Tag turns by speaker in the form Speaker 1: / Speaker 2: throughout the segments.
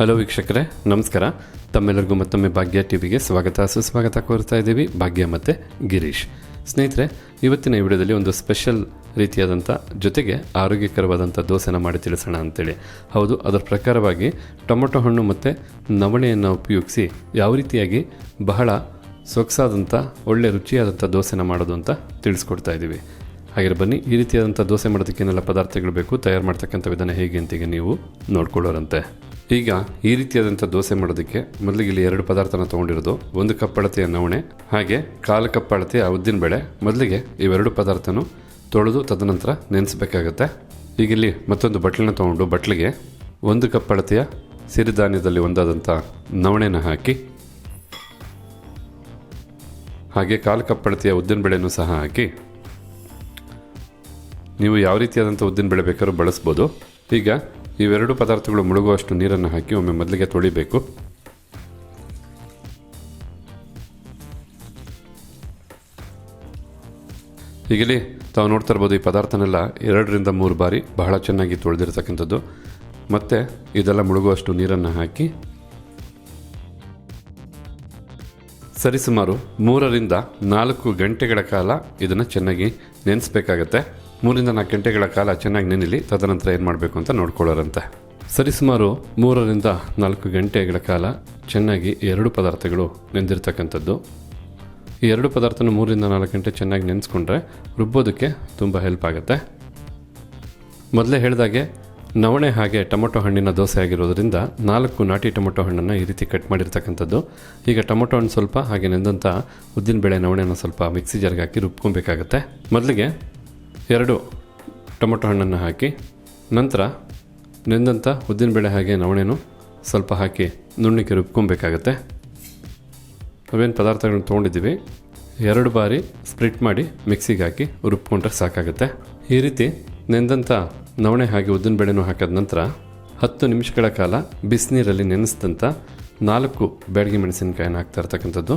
Speaker 1: Hello ವೀಕ್ಷಕರೇ, ನಮಸ್ಕಾರ. ತಮ್ಮೆಲ್ಲರಿಗೂ ಮತ್ತೊಮ್ಮೆ ಭಾಗ್ಯ ಟಿವಿಗೆ ಸ್ವಾಗತ. ಸುಸ್ವಾಗತ ಕೋರ್ತಾ ಇದ್ದೀವಿ ಭಾಗ್ಯ ಮತ್ತು ಗಿರೀಶ್. ಸ್ನೇಹಿತರೆ, ಇವತ್ತಿನ ಈ ವಿಡಿಯೋದಲ್ಲಿ ಒಂದು ಸ್ಪೆಷಲ್ ರೀತಿಯಾದಂಥ ಜೊತೆಗೆ ಆರೋಗ್ಯಕರವಾದಂಥ ದೋಸೆನ ಮಾಡಿ ತಿಳಿಸೋಣ ಅಂತೇಳಿ. ಹೌದು, ಅದರ ಪ್ರಕಾರವಾಗಿ ಟೊಮೊಟೊ ಹಣ್ಣು ಮತ್ತು ನವಣೆಯನ್ನು ಉಪಯೋಗಿಸಿ ಯಾವ ರೀತಿಯಾಗಿ ಬಹಳ ಸೊಗಸಾದಂಥ, ಒಳ್ಳೆ ರುಚಿಯಾದಂಥ ದೋಸೆನ ಮಾಡೋದು ಅಂತ ತಿಳಿಸ್ಕೊಡ್ತಾ ಇದ್ದೀವಿ. ಹಾಗೆ ಬನ್ನಿ, ಈ ರೀತಿಯಾದಂಥ ದೋಸೆ ಮಾಡೋದಕ್ಕೆ ಏನೆಲ್ಲ ಪದಾರ್ಥಗಳು ಬೇಕು, ತಯಾರು ಮಾಡ್ತಕ್ಕಂಥ ವಿಧಾನ ಹೇಗೆ ಅಂತೀಗ ನೀವು ನೋಡ್ಕೊಳ್ಳೋರಂತೆ. ಈಗ ಈ ರೀತಿಯಾದಂಥ ದೋಸೆ ಮಾಡೋದಕ್ಕೆ ಮೊದಲಿಗೆ ಇಲ್ಲಿ ಎರಡು ಪದಾರ್ಥನ ತೊಗೊಂಡಿರೋದು, ಒಂದು ಕಪ್ ಅಳತೆಯ ನವಣೆ, ಹಾಗೆ ಕಾಲು ಕಪ್ ಅಳತೆಯ ಉದ್ದಿನಬೇಳೆ ಮೊದಲಿಗೆ ಇವೆರಡು ಪದಾರ್ಥನೂ ತೊಳೆದು ತದನಂತರ ನೆನೆಸಬೇಕಾಗತ್ತೆ. ಈಗ ಇಲ್ಲಿ ಮತ್ತೊಂದು ಬಟ್ಲನ್ನ ತೊಗೊಂಡು ಬಟ್ಲಿಗೆ ಒಂದು ಕಪ್ ಅಳತೆಯ ಸಿರಿಧಾನ್ಯದಲ್ಲಿ ಒಂದಾದಂಥ ನವಣೆನ ಹಾಕಿ, ಹಾಗೆ ಕಾಲು ಕಪ್ ಅಳತೆಯ ಉದ್ದಿನಬೇಳೆನೂ ಸಹ ಹಾಕಿ, ನೀವು ಯಾವ ರೀತಿಯಾದಂಥ ಉದ್ದಿನ ಬೇಳೆ ಬೇಕಾದ್ರೂ ಬಳಸ್ಬೋದು. ಈಗ ಇವೆರಡು ಪದಾರ್ಥಗಳು ಮುಳುಗುವಷ್ಟು ನೀರನ್ನು ಹಾಕಿ ಒಮ್ಮೆ ಮೊದಲಿಗೆ ತೊಳಿಬೇಕು. ಈಗಲಿ ತಾವು ನೋಡ್ತಾ ಇರ್ಬೋದು ಈ ಪದಾರ್ಥನೆಲ್ಲ ಎರಡರಿಂದ ಮೂರು ಬಾರಿ ಬಹಳ ಚೆನ್ನಾಗಿ ತೊಳೆದಿರ್ತಕ್ಕಂಥದ್ದು. ಮತ್ತು ಇದೆಲ್ಲ ಮುಳುಗುವಷ್ಟು ನೀರನ್ನು ಹಾಕಿ ಸರಿಸುಮಾರು ಮೂರರಿಂದ ನಾಲ್ಕು ಗಂಟೆಗಳ ಕಾಲ ಇದನ್ನು ಚೆನ್ನಾಗಿ ನೆನೆಸ್ಬೇಕಾಗತ್ತೆ. ಮೂರಿಂದ ನಾಲ್ಕು ಗಂಟೆಗಳ ಕಾಲ ಚೆನ್ನಾಗಿ ನೆನೆಲಿ ತದನಂತರ ಏನು ಮಾಡಬೇಕು ಅಂತ ನೋಡ್ಕೊಳ್ಳೋರಂತೆ. ಸರಿಸುಮಾರು ಮೂರರಿಂದ ನಾಲ್ಕು ಗಂಟೆಗಳ ಕಾಲ ಚೆನ್ನಾಗಿ ಎರಡು ಪದಾರ್ಥಗಳು ನೆಂದಿರ್ತಕ್ಕಂಥದ್ದು. ಈ ಎರಡು ಪದಾರ್ಥನ ಮೂರಿಂದ ನಾಲ್ಕು ಗಂಟೆ ಚೆನ್ನಾಗಿ ನೆನೆಸ್ಕೊಂಡ್ರೆ ರುಬ್ಬೋದಕ್ಕೆ ತುಂಬ ಹೆಲ್ಪ್ ಆಗುತ್ತೆ. ಮೊದಲೇ ಹೇಳಿದಾಗೆ ನವಣೆ ಹಾಗೆ ಟೊಮೊಟೊ ಹಣ್ಣಿನ ದೋಸೆ ಆಗಿರೋದ್ರಿಂದ ನಾಲ್ಕು ನಾಟಿ ಟೊಮೊಟೊ ಹಣ್ಣನ್ನು ಈ ರೀತಿ ಕಟ್ ಮಾಡಿರ್ತಕ್ಕಂಥದ್ದು. ಈಗ ಟೊಮೊಟೊ ಹಣ್ಣು ಸ್ವಲ್ಪ ಹಾಗೆ ನೆಂದಂಥ ಉದ್ದಿನ ಬೇಳೆ ನವಣೆಯನ್ನು ಸ್ವಲ್ಪ ಮಿಕ್ಸಿ ಜಾರ್ಗೆ ಹಾಕಿ ರುಬ್ಕೊಬೇಕಾಗತ್ತೆ. ಮೊದಲಿಗೆ ಎರಡು ಟೊಮೊಟೊ ಹಣ್ಣನ್ನು ಹಾಕಿ, ನಂತರ ನೆಂದಂಥ ಉದ್ದಿನಬೇಳೆ ಹಾಗೆ ನವಣೆನೂ ಸ್ವಲ್ಪ ಹಾಕಿ ನುಣ್ಣಿಕೆ ರುಬ್ಕೊಬೇಕಾಗತ್ತೆ. ನಾವೇನು ಪದಾರ್ಥಗಳನ್ನ ತೊಗೊಂಡಿದ್ದೀವಿ. ಎರಡು ಬಾರಿ ಸ್ಪ್ಲಿಟ್ ಮಾಡಿ ಮಿಕ್ಸಿಗೆ ಹಾಕಿ ರುಬ್ಕೊಂಡ್ರೆ ಸಾಕಾಗುತ್ತೆ. ಈ ರೀತಿ ನೆಂದಂಥ ನವಣೆ ಹಾಗೆ ಉದ್ದಿನಬೇಳೆನೂ ಹಾಕಿದ ನಂತರ ಹತ್ತು ನಿಮಿಷಗಳ ಕಾಲ ಬಿಸಿನೀರಲ್ಲಿ ನೆನೆಸಿದಂಥ ನಾಲ್ಕು ಬೇಡಿಗೆ ಮೆಣಸಿನಕಾಯಿನ ಹಾಕ್ತಾ ಇರ್ತಕ್ಕಂಥದ್ದು.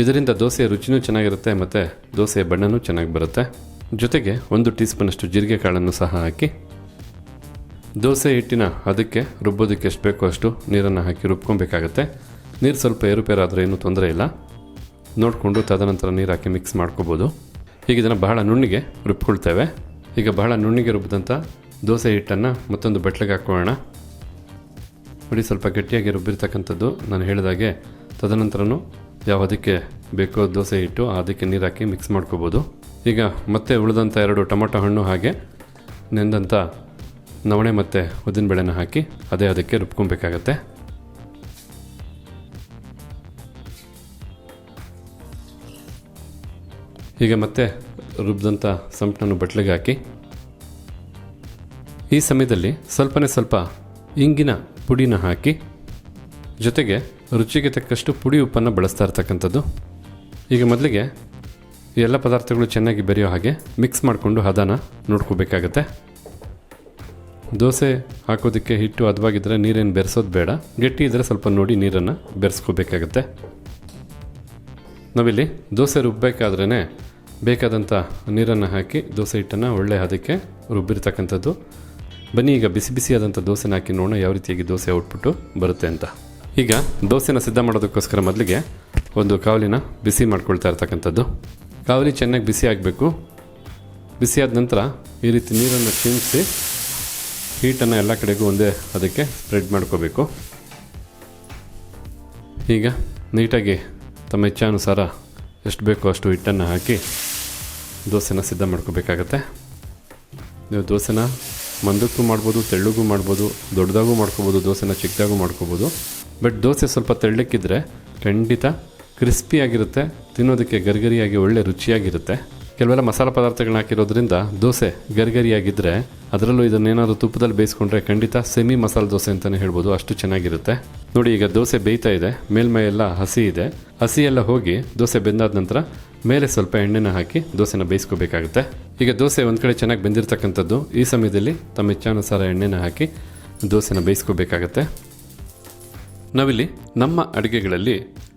Speaker 1: ಇದರಿಂದ ದೋಸೆಯ ರುಚಿನೂ ಚೆನ್ನಾಗಿರುತ್ತೆ, ಮತ್ತು ದೋಸೆಯ ಬಣ್ಣನೂ ಚೆನ್ನಾಗಿ ಬರುತ್ತೆ. ಜೊತೆಗೆ ಒಂದು ಟೀ ಸ್ಪೂನಷ್ಟು ಜೀರಿಗೆ ಕಾಳನ್ನು ಸಹ ಹಾಕಿ ದೋಸೆ ಹಿಟ್ಟಿನ ಅದಕ್ಕೆ ರುಬ್ಬೋದಕ್ಕೆ ಎಷ್ಟು ಬೇಕೋ ಅಷ್ಟು ನೀರನ್ನು ಹಾಕಿ ರುಬ್ಕೊಬೇಕಾಗತ್ತೆ. ನೀರು ಸ್ವಲ್ಪ ಏರುಪೇರಾದರೆ ಏನೂ ತೊಂದರೆ ಇಲ್ಲ. ನೋಡಿಕೊಂಡು ತದನಂತರ ನೀರು ಹಾಕಿ ಮಿಕ್ಸ್ ಮಾಡ್ಕೋಬೋದು. ಈಗ ಇದನ್ನು ಬಹಳ ನುಣ್ಣಿಗೆ ರುಬ್ಕೊಳ್ತೇವೆ. ಈಗ ಬಹಳ ನುಣ್ಣಿಗೆ ರುಬ್ಬಿದಂಥ ದೋಸೆ ಹಿಟ್ಟನ್ನು ಮತ್ತೊಂದು ಬಟ್ಲಿಗೆ ಹಾಕ್ಕೊಳ್ಳೋಣ ನೋಡಿ, ಸ್ವಲ್ಪ ಗಟ್ಟಿಯಾಗಿ ರುಬ್ಬಿರ್ತಕ್ಕಂಥದ್ದು ನಾನು ಹೇಳಿದಾಗೆ ತದನಂತರನೂ ಯಾವ ಅದಕ್ಕೆ ಬೇಕೋ ದೋಸೆ ಹಿಟ್ಟು ಅದಕ್ಕೆ ನೀರು ಹಾಕಿ ಮಿಕ್ಸ್ ಮಾಡ್ಕೋಬೋದು. ಈಗ ಮತ್ತೆ ಉಳಿದಂಥ ಎರಡು ಟೊಮೊಟೊ ಹಣ್ಣು ಹಾಗೆ ನೆಂದಂಥ ನವಣೆ ಮತ್ತು ಉದ್ದಿನ ಬೇಳೆನ ಹಾಕಿ ಅದೇ ಅದಕ್ಕೆ ರುಬ್ಕೊಬೇಕಾಗತ್ತೆ. ಈಗ ಮತ್ತೆ ರುಬ್ಬಿದಂಥ ಸಂಪ್ಟನ್ನು ಬಟ್ಲಿಗೆ ಹಾಕಿ. ಈ ಸಮಯದಲ್ಲಿ ಸ್ವಲ್ಪನೇ ಸ್ವಲ್ಪ ಇಂಗಿನ ಪುಡಿನ ಹಾಕಿ ಜೊತೆಗೆ ರುಚಿಗೆ ತಕ್ಕಷ್ಟು ಪುಡಿ ಉಪ್ಪನ್ನು ಬಳಸ್ತಾ ಇರ್ತಕ್ಕಂಥದ್ದು. ಈಗ ಮೊದಲಿಗೆ ಎಲ್ಲ ಪದಾರ್ಥಗಳು ಚೆನ್ನಾಗಿ ಬೆರೆಯೋ ಹಾಗೆ ಮಿಕ್ಸ್ ಮಾಡಿಕೊಂಡು ಹದನ ನೋಡ್ಕೋಬೇಕಾಗತ್ತೆ. ದೋಸೆ ಹಾಕೋದಕ್ಕೆ ಹಿಟ್ಟು ಹದವಾಗಿದ್ದರೆ ನೀರೇನು ಬೆರೆಸೋದು ಬೇಡ. ಗಟ್ಟಿ ಇದ್ದರೆ ಸ್ವಲ್ಪ ನೋಡಿ ನೀರನ್ನು ಬೆರೆಸ್ಕೋಬೇಕಾಗತ್ತೆ. ನಾವಿಲ್ಲಿ ದೋಸೆ ರುಬ್ಬಬೇಕಾದ್ರೇ ಬೇಕಾದಂಥ ನೀರನ್ನು ಹಾಕಿ ದೋಸೆ ಹಿಟ್ಟನ್ನು ಒಳ್ಳೆ ಹದಕ್ಕೆ ರುಬ್ಬಿರ್ತಕ್ಕಂಥದ್ದು. ಬನ್ನಿ ಈಗ ಬಿಸಿ ಬಿಸಿಯಾದಂಥ ದೋಸೆನ ಹಾಕಿ ನೋಡೋಣ ಯಾವ ರೀತಿಯಾಗಿ ದೋಸೆ ಔಟ್ಪುಟ್ಟು ಬರುತ್ತೆ ಅಂತ. ಈಗ ದೋಸೆನ ಸಿದ್ಧ ಮಾಡೋದಕ್ಕೋಸ್ಕರ ಮೊದಲಿಗೆ ಒಂದು ಕಾವಲಿನ ಬಿಸಿ ಮಾಡ್ಕೊಳ್ತಾ ಇರ್ತಕ್ಕಂಥದ್ದು. ಕಾವಲಿ ಚೆನ್ನಾಗಿ ಬಿಸಿ ಆಗಬೇಕು. ಬಿಸಿಯಾದ ನಂತರ ಈ ರೀತಿ ನೀರನ್ನು ಚಿಮಿಸಿ ಹೀಟನ್ನು ಎಲ್ಲ ಕಡೆಗೂ ಒಂದೇ ಅದಕ್ಕೆ ಸ್ಪ್ರೆಡ್ ಮಾಡ್ಕೋಬೇಕು. ಈಗ ನೀಟಾಗಿ ತಮ್ಮ ಇಚ್ಛಾನುಸಾರ ಎಷ್ಟು ಬೇಕೋ ಅಷ್ಟು ಹಿಟ್ಟನ್ನು ಹಾಕಿ ದೋಸೆನ ಸಿದ್ಧ ಮಾಡ್ಕೋಬೇಕಾಗತ್ತೆ. ನೀವು ದೋಸೆನ ಮಂದಕ್ಕೂ ಮಾಡ್ಬೋದು, ತೆಳ್ಳಗೂ ಮಾಡ್ಬೋದು, ದೊಡ್ಡದಾಗೂ ಮಾಡ್ಕೋಬೋದು, ದೋಸೆನ ಚಿಕ್ಕದಾಗೂ ಮಾಡ್ಕೋಬೋದು. ಬಟ್ ದೋಸೆ ಸ್ವಲ್ಪ ತೆಳ್ಳಕ್ಕಿದ್ರೆ ಖಂಡಿತ ಕ್ರಿಸ್ಪಿಯಾಗಿರುತ್ತೆ, ತಿನ್ನೋದಕ್ಕೆ ಗರಿಗರಿಯಾಗಿ ಒಳ್ಳೆ ರುಚಿಯಾಗಿರುತ್ತೆ. ಕೆಲವೆಲ್ಲ ಮಸಾಲೆ ಪದಾರ್ಥಗಳನ್ನ ಹಾಕಿರೋದ್ರಿಂದ ದೋಸೆ ಗರಿಗರಿಯಾಗಿದ್ದರೆ ಅದರಲ್ಲೂ ಇದನ್ನೇನಾದರೂ ತುಪ್ಪದಲ್ಲಿ ಬೇಯಿಸ್ಕೊಂಡ್ರೆ ಖಂಡಿತ ಸೆಮಿ ಮಸಾಲೆ ದೋಸೆ ಅಂತಲೇ ಹೇಳ್ಬೋದು, ಅಷ್ಟು ಚೆನ್ನಾಗಿರುತ್ತೆ. ನೋಡಿ, ಈಗ ದೋಸೆ ಬೇಯ್ತಾ ಇದೆ, ಮೇಲ್ಮೈ ಎಲ್ಲ ಹಸಿ ಇದೆ. ಹಸಿ ಎಲ್ಲ ಹೋಗಿ ದೋಸೆ ಬೆಂದಾದ ನಂತರ ಮೇಲೆ ಸ್ವಲ್ಪ ಎಣ್ಣೆನ ಹಾಕಿ ದೋಸೆನ ಬೇಯಿಸ್ಕೋಬೇಕಾಗುತ್ತೆ. ಈಗ ದೋಸೆ ಒಂದು ಕಡೆ ಚೆನ್ನಾಗಿ ಬೆಂದಿರ್ತಕ್ಕಂಥದ್ದು, ಈ ಸಮಯದಲ್ಲಿ ತಮ್ಮ ಇಚ್ಛಾನುಸಾರ ಎಣ್ಣೆನ ಹಾಕಿ ದೋಸೆನ ಬೇಯಿಸ್ಕೋಬೇಕಾಗತ್ತೆ. ನಾವಿಲ್ಲಿ ನಮ್ಮ ಅಡುಗೆಗಳಲ್ಲಿ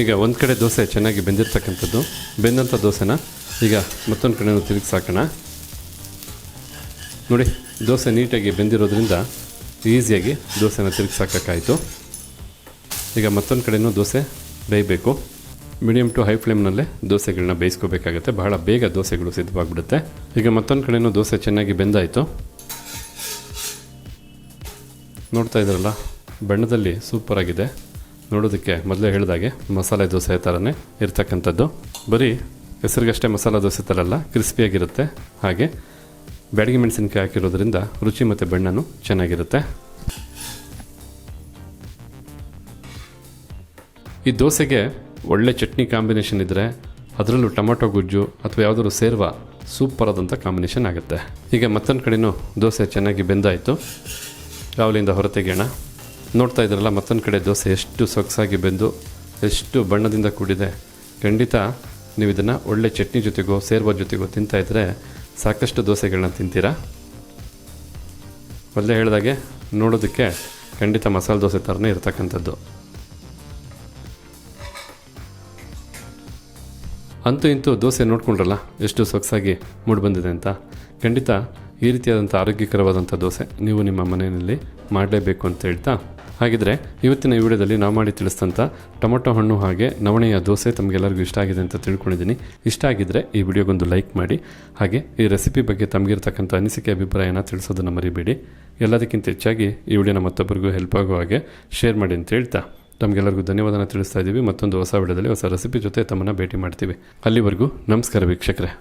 Speaker 1: ಈಗ ಒಂದು ಕಡೆ ದೋಸೆ ಚೆನ್ನಾಗಿ ಬೆಂದಿರ್ತಕ್ಕಂಥದ್ದು. ಬೆಂದಂಥ ದೋಸೆನ ಈಗ ಮತ್ತೊಂದು ಕಡೆ ತಿರುಗಿ ಸಾಕೋಣ ನೋಡಿ, ದೋಸೆ ನೀಟಾಗಿ ಬೆಂದಿರೋದ್ರಿಂದ ಈಸಿಯಾಗಿ ದೋಸೆನ ತಿರುಗಿ ಸಾಕೋಕ್ಕಾಯಿತು ಈಗ ಮತ್ತೊಂದು ಕಡೆಯೂ ದೋಸೆ ಬೇಯಬೇಕು. ಮೀಡಿಯಮ್ ಟು ಹೈ ಫ್ಲೇಮ್ನಲ್ಲೇ ದೋಸೆಗಳನ್ನ ಬೇಯಿಸ್ಕೋಬೇಕಾಗತ್ತೆ. ಬಹಳ ಬೇಗ ದೋಸೆಗಳು ಸಿದ್ಧವಾಗಿಬಿಡುತ್ತೆ. ಈಗ ಮತ್ತೊಂದು ಕಡೆಯೂ ದೋಸೆ ಚೆನ್ನಾಗಿ ಬೆಂದಾಯಿತು. ನೋಡ್ತಾ ಇದ್ರಲ್ಲ, ಬಣ್ಣದಲ್ಲಿ ಸೂಪರ್ ಆಗಿದೆ. ನೋಡೋದಕ್ಕೆ ಮೊದಲೇ ಹೇಳಿದಾಗೆ ಮಸಾಲೆ ದೋಸೆ ಥರನೇ ಇರ್ತಕ್ಕಂಥದ್ದು. ಬರೀ ಹೆಸರಿಗಷ್ಟೇ ಮಸಾಲೆ ದೋಸೆ ಥರ ಅಲ್ಲ, ಕ್ರಿಸ್ಪಿಯಾಗಿರುತ್ತೆ. ಹಾಗೆ ಬ್ಯಾಡಗಿ ಮೆಣಸಿನ್ಕಾಯಿ ಹಾಕಿರೋದ್ರಿಂದ ರುಚಿ ಮತ್ತು ಬೆಣ್ಣನೂ ಚೆನ್ನಾಗಿರುತ್ತೆ. ಈ ದೋಸೆಗೆ ಒಳ್ಳೆ ಚಟ್ನಿ ಕಾಂಬಿನೇಷನ್ ಇದ್ದರೆ ಅದರಲ್ಲೂ ಟೊಮೊಟೊ ಗುಜ್ಜು ಅಥವಾ ಯಾವುದಾದ್ರು ಸೇರುವ ಸೂಪರ್ ಆದಂಥ ಕಾಂಬಿನೇಷನ್ ಆಗುತ್ತೆ. ಈಗ ಮತ್ತೊಂದು ಕಡೆಯೂ ದೋಸೆ ಚೆನ್ನಾಗಿ ಬೆಂದಾಯಿತು. ಕಾವಲಿಂದ ಹೊರತೆಗೆಯೋಣ. ನೋಡ್ತಾ ಇದ್ರಲ್ಲ, ಮತ್ತೊಂದು ಕಡೆ ದೋಸೆ ಎಷ್ಟು ಸೊಗಸಾಗಿ ಬೆಂದು, ಎಷ್ಟು ಬಣ್ಣದಿಂದ ಕೂಡಿದೆ. ಖಂಡಿತ ನೀವು ಇದನ್ನು ಒಳ್ಳೆ ಚಟ್ನಿ ಜೊತೆಗೋ ಸೇರ್ವ ಜೊತೆಗೋ ತಿಂತಾ ಇದ್ದರೆ ಸಾಕಷ್ಟು ದೋಸೆಗಳನ್ನ ತಿಂತೀರಾ? ಮೊದಲೇ ಹೇಳಿದಾಗೆ, ನೋಡೋದಕ್ಕೆ ಖಂಡಿತ ಮಸಾಲೆ ದೋಸೆ ಥರನೇ ಇರತಕ್ಕಂಥದ್ದು. ಅಂತೂ ಇಂತೂ ದೋಸೆ ನೋಡ್ಕೊಂಡ್ರಲ್ಲ, ಎಷ್ಟು ಸೊಗಸಾಗಿ ಮೂಡಿ ಬಂದಿದೆ ಅಂತ. ಖಂಡಿತ ಈ ರೀತಿಯಾದಂಥ ಆರೋಗ್ಯಕರವಾದಂಥ ದೋಸೆ ನೀವು ನಿಮ್ಮ ಮನೆಯಲ್ಲಿ ಮಾಡಲೇಬೇಕು ಅಂತ ಹೇಳ್ತಾ, ಹಾಗಿದ್ರೆ ಇವತ್ತಿನ ಈ ವಿಡಿಯೋದಲ್ಲಿ ನಾವು ಮಾಡಿ ತಿಳಿಸಿದಂಥ ಟೊಮೊಟೊ ಹಣ್ಣು ಹಾಗೆ ನವಣೆಯ ದೋಸೆ ತಮಗೆಲ್ಲರಿಗೂ ಇಷ್ಟ ಆಗಿದೆ ಅಂತ ತಿಳ್ಕೊಂಡಿದ್ದೀನಿ. ಇಷ್ಟ ಆಗಿದ್ದರೆ ಈ ವಿಡಿಯೋಗೊಂದು ಲೈಕ್ ಮಾಡಿ, ಹಾಗೆ ಈ ರೆಸಿಪಿ ಬಗ್ಗೆ ತಮಗಿರ್ತಕ್ಕಂಥ ಅನಿಸಿಕೆ, ಅಭಿಪ್ರಾಯನ ತಿಳಿಸೋದನ್ನು ಮರಿಬೇಡಿ. ಎಲ್ಲದಕ್ಕಿಂತ ಹೆಚ್ಚಾಗಿ ಈ ವಿಡಿಯೋನ ಮತ್ತೊಬ್ಬರಿಗೂ ಹೆಲ್ಪ್ ಆಗೋ ಹಾಗೆ ಶೇರ್ ಮಾಡಿ ಅಂತ ಹೇಳ್ತಾ, ತಮಗೆಲ್ಲರಿಗೂ ಧನ್ಯವಾದನ ತಿಳಿಸ್ತಾ ಇದ್ದೀವಿ. ಮತ್ತೊಂದು ಹೊಸ ವಿಡಿಯೋದಲ್ಲಿ ಹೊಸ ರೆಸಿಪಿ ಜೊತೆ ತಮ್ಮನ್ನು ಭೇಟಿ ಮಾಡ್ತೀವಿ. ಅಲ್ಲಿವರೆಗೂ ನಮಸ್ಕಾರ ವೀಕ್ಷಕರೇ.